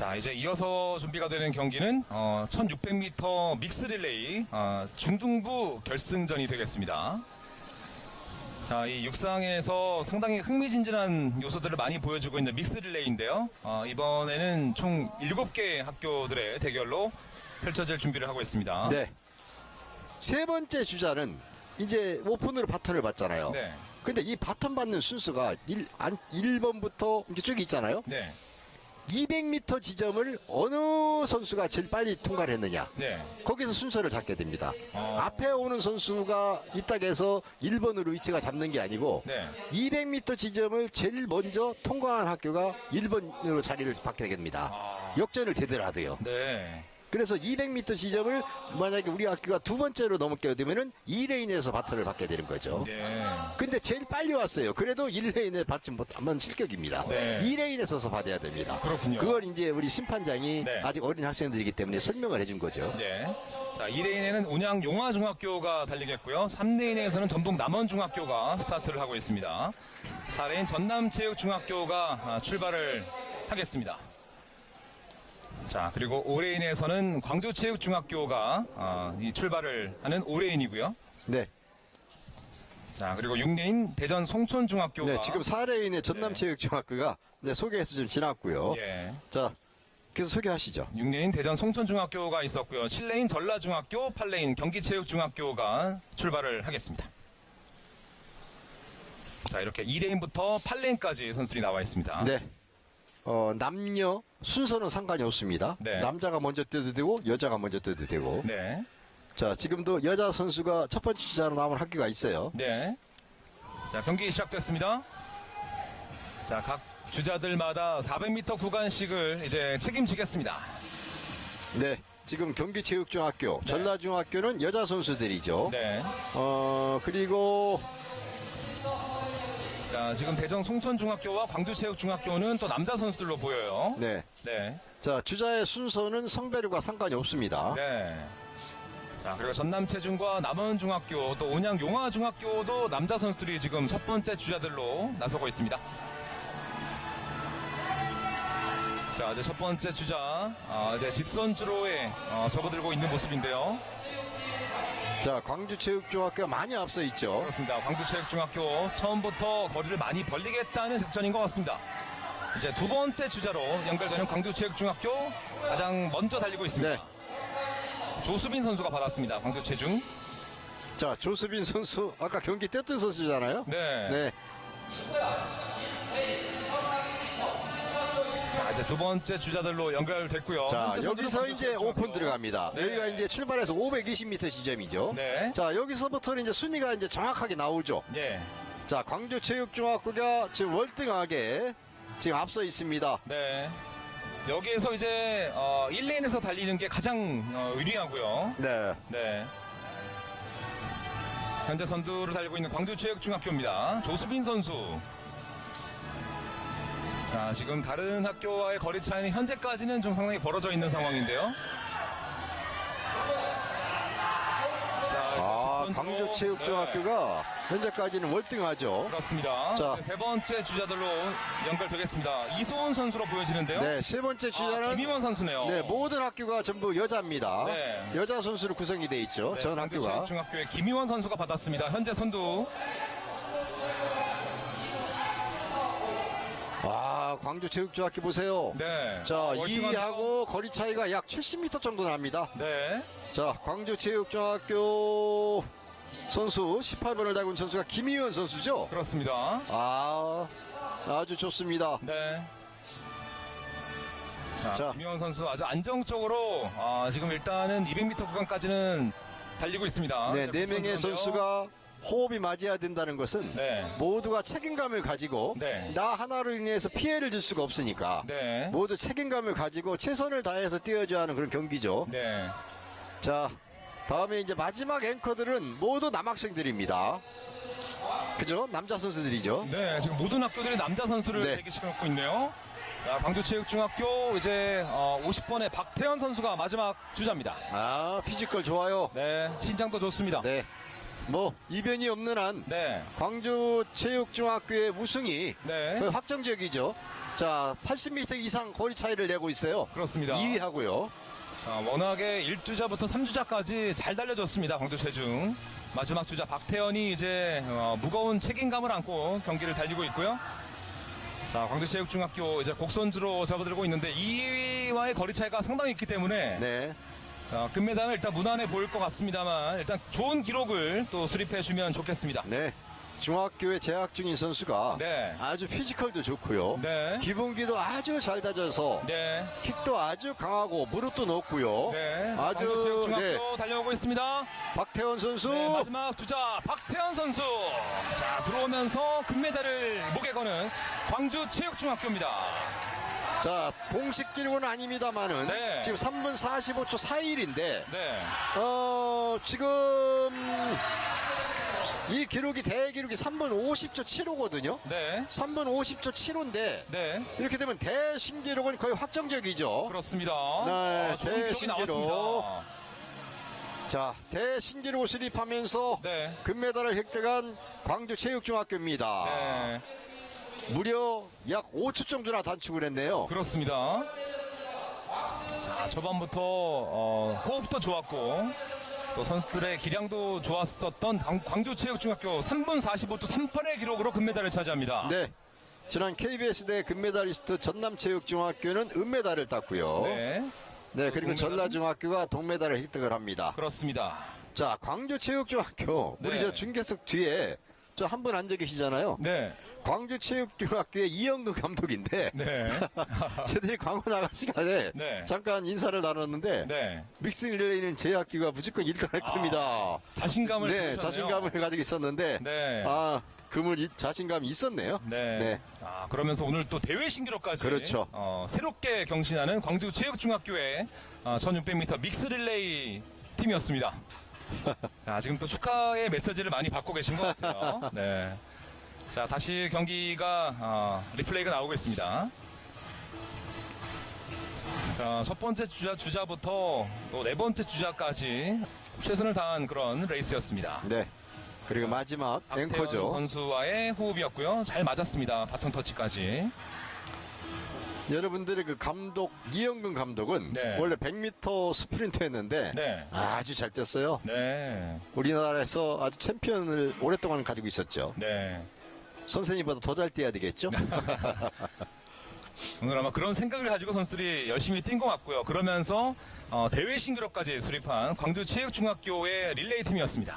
자, 이제 이어서 준비가 되는 경기는 어, 1600m 믹스 릴레이 어, 중등부 결승전이 되겠습니다. 자, 이 육상에서 상당히 흥미진진한 요소들을 많이 보여주고 있는 믹스 릴레이인데요. 어, 이번에는 총 7개 학교들의 대결로 펼쳐질 준비를 하고 있습니다. 네. 세 번째 주자는 이제 오픈으로 바톤을 받잖아요. 네. 근데 이 바톤 받는 순서가 1, 안, 1번부터 이렇게 쭉 있잖아요. 네. 200m 지점을 어느 선수가 제일 빨리 통과를 했느냐. 네. 거기서 순서를 잡게 됩니다. 어. 앞에 오는 선수가 있다고 해서 1번으로 위치가 잡는 게 아니고 네. 200m 지점을 제일 먼저 통과한 학교가 1번으로 자리를 받게 됩니다. 아. 역전을 되더라도요. 네. 그래서 200m 지점을 만약에 우리 학교가 두 번째로 넘게 되면은 2레인에서 바톤을 받게 되는 거죠. 네. 근데 제일 빨리 왔어요. 그래도 1레인에 받지 못하면 실격입니다. 네. 2레인에 서서 받아야 됩니다. 그렇군요. 그걸 이제 우리 심판장이 네. 아직 어린 학생들이기 때문에 설명을 해준 거죠. 네. 자, 2레인에는 온양 용화중학교가 달리겠고요. 3레인에서는 전북 남원중학교가 스타트를 하고 있습니다. 4레인 전남체육중학교가 아, 출발을 하겠습니다. 자, 그리고 5레인에서는 광주체육중학교가 아, 이 출발을 하는 5레인이고요. 네. 자, 그리고 6레인 대전 송촌중학교가 네, 지금 4레인의 전남체육중학교가 네, 소개해서 좀 지났고요. 예. 자, 계속 소개하시죠. 6레인 대전 송촌중학교가 있었고요. 7레인 전라중학교, 8레인 경기체육중학교가 출발을 하겠습니다. 자, 이렇게 2레인부터 8레인까지 선수들이 나와 있습니다. 네. 어, 남녀 순서는 상관이 없습니다. 네. 남자가 먼저 뛰어도 되고 여자가 먼저 뛰어도 되고. 네. 자, 지금도 여자 선수가 첫 번째 주자로 남은 학교가 있어요. 네. 자, 경기 시작됐습니다. 자, 각 주자들마다 400m 구간씩을 이제 책임지겠습니다. 네. 지금 경기체육중학교, 전라중학교는 여자 선수들이죠. 네. 어, 그리고 자, 지금 대전 송천중학교와 광주체육중학교는 또 남자 선수들로 보여요. 네. 네. 자, 주자의 순서는 성별과 상관이 없습니다. 네. 자, 그리고 전남체중과 남원중학교, 또 온양 용화중학교도 남자 선수들이 지금 첫 번째 주자들로 나서고 있습니다. 자, 이제 첫 번째 주자, 아, 이제 직선주로에 어, 접어들고 있는 모습인데요. 자, 광주체육중학교가 많이 앞서 있죠. 그렇습니다. 광주체육중학교 처음부터 거리를 많이 벌리겠다는 작전인 것 같습니다. 이제 두 번째 주자로 연결되는 광주체육중학교 가장 먼저 달리고 있습니다. 네. 조수빈 선수가 받았습니다. 광주체중. 자, 조수빈 선수, 아까 경기 뛰었던 선수잖아요. 네. 네. 자, 이제 두 번째 주자들로 연결됐고요. 자, 현재 여기서 이제. 오픈 들어갑니다. 네. 여기가 이제 출발해서 520m 지점이죠. 네. 자, 여기서부터는 이제 순위가 이제 정확하게 나오죠. 예. 자, 광주체육중학교가 지금 월등하게 지금 앞서 있습니다. 네. 여기에서 이제 어, 1레인에서 달리는 게 가장 어, 유리하고요. 네. 네. 현재 선두를 달리고 있는 광주체육중학교입니다. 조수빈 선수. 자, 지금 다른 학교와의 거리 차이는 현재까지는 좀 상당히 벌어져 있는 상황인데요. 아, 네, 광주체육중학교가 현재까지는 월등하죠. 그렇습니다. 자. 이제 세 번째 주자들로 연결되겠습니다. 이소은 선수로 보여지는데요. 네, 세 번째 아, 주자는 김희원 선수네요. 네, 모든 학교가 전부 여자입니다. 네. 여자 선수로 구성이 돼 있죠. 네, 전 학교가. 중학교의 김희원 선수가 받았습니다. 현재 선두. 아, 광주 체육중학교 보세요. 네. 자, 월등한데요? 2위하고 거리 차이가 약 70m 정도 납니다. 네. 자, 광주 체육중학교 선수 18번을 달고 있는 선수가 김희원 선수죠. 그렇습니다. 아, 아주 좋습니다. 네. 자, 자. 김희원 선수 아주 안정적으로 아, 지금 일단은 200m 구간까지는 달리고 있습니다. 네, 이제 네 명의 복선인데요. 선수가 호흡이 맞아야 된다는 것은 네. 모두가 책임감을 가지고 네. 나 하나로 인해서 피해를 줄 수가 없으니까 네. 모두 책임감을 가지고 최선을 다해서 뛰어줘야 하는 그런 경기죠. 네. 자, 다음에 이제 마지막 앵커들은 모두 남학생들입니다. 그죠? 남자 선수들이죠. 네, 지금 모든 학교들이 남자 선수를 네. 대기시켜놓고 있네요. 자, 광주체육중학교 이제 어, 50번의 박태현 선수가 마지막 주자입니다. 아, 피지컬 좋아요. 네, 신장도 좋습니다. 네. 뭐, 이변이 없는 한 네. 광주 체육중학교의 우승이 네. 거의 확정적이죠. 자, 80m 이상 거리 차이를 내고 있어요. 그렇습니다. 2위 하고요. 자, 워낙에 1주자부터 3주자까지 잘 달려줬습니다. 광주 체중. 마지막 주자 박태현이 이제 어, 무거운 책임감을 안고 경기를 달리고 있고요. 자, 광주체육중학교 이제 곡선주로 접어들고 있는데 2위와의 거리 차이가 상당히 있기 때문에 네. 자, 금메달은 일단 무난해 보일 것 같습니다만 일단 좋은 기록을 또 수립해 주면 좋겠습니다. 네. 중학교에 재학 중인 선수가 네. 아주 피지컬도 좋고요. 네. 기본기도 아주 잘 다져서 네. 킥도 아주 강하고 무릎도 높고요. 네. 자, 아주 광주체육중학교 네. 달려오고 있습니다. 박태원 선수 네, 마지막 주자 박태현 선수. 자, 들어오면서 금메달을 목에 거는 광주 체육중학교입니다. 자 공식 기록은 아닙니다만은 네. 지금 3분 45초 41인데 네. 어 지금 이 기록이 대기록이 3분 50초 75거든요. 네. 3분 50초 75인데 네. 이렇게 되면 대신기록은 거의 확정적이죠. 그렇습니다. 네, 아, 좋은 기록이 대신기록. 나왔습니다. 자 대신기록을 수립하면서 네. 금메달을 획득한 광주체육중학교입니다. 네. 무려 약 5초 정도나 단축을 했네요. 그렇습니다. 자, 초반부터 어, 호흡도 좋았고 또 선수들의 기량도 좋았었던 광- 광주체육중학교 3분 45초 38의 기록으로 금메달을 차지합니다. 네. 지난 KBS 대 금메달리스트 전남체육중학교는 은메달을 땄고요. 네. 네. 그리고 동메달. 전라중학교가 동메달을 획득을 합니다. 그렇습니다. 자, 광주체육중학교 우리 네. 저 중계석 뒤에 저 한 분 앉아 계시잖아요. 네. 광주체육중학교의 이영근 감독인데 네. 저들이 광고 나갈 시간에 네. 잠깐 인사를 나눴는데 네. 믹스 릴레이는 제 학교가 무조건 1등 할 겁니다. 자신감을 네, 보여줬네요. 자신감을 가지고 있었는데 네. 아, 그물 이- 자신감이 있었네요. 네. 네. 아, 그러면서 오늘 또 대회 신기록까지 그렇죠. 어, 새롭게 경신하는 광주체육중학교의 어, 1600m 믹스 릴레이 팀이었습니다. 자, 지금 또 축하의 메시지를 많이 받고 계신 것 같아요. 네. 자, 다시 경기가 어, 리플레이가 나오고 있습니다. 자, 첫 번째 주자 주자부터 또 네 번째 주자까지 최선을 다한 그런 레이스였습니다. 네. 그리고 마지막 앵커죠. 선수와의 호흡이었고요. 잘 맞았습니다. 바톤 터치까지. 여러분들의 그 감독 이영근 감독은 네. 원래 100m 스프린터였는데 네. 아주 잘 뛰었어요. 네. 우리나라에서 아주 챔피언을 오랫동안 가지고 있었죠. 네. 선생님보다 더 잘 뛰어야 되겠죠? 오늘 아마 그런 생각을 가지고 선수들이 열심히 뛴 것 같고요. 그러면서 어, 대회 신기록까지 수립한 광주 체육중학교의 릴레이 팀이었습니다.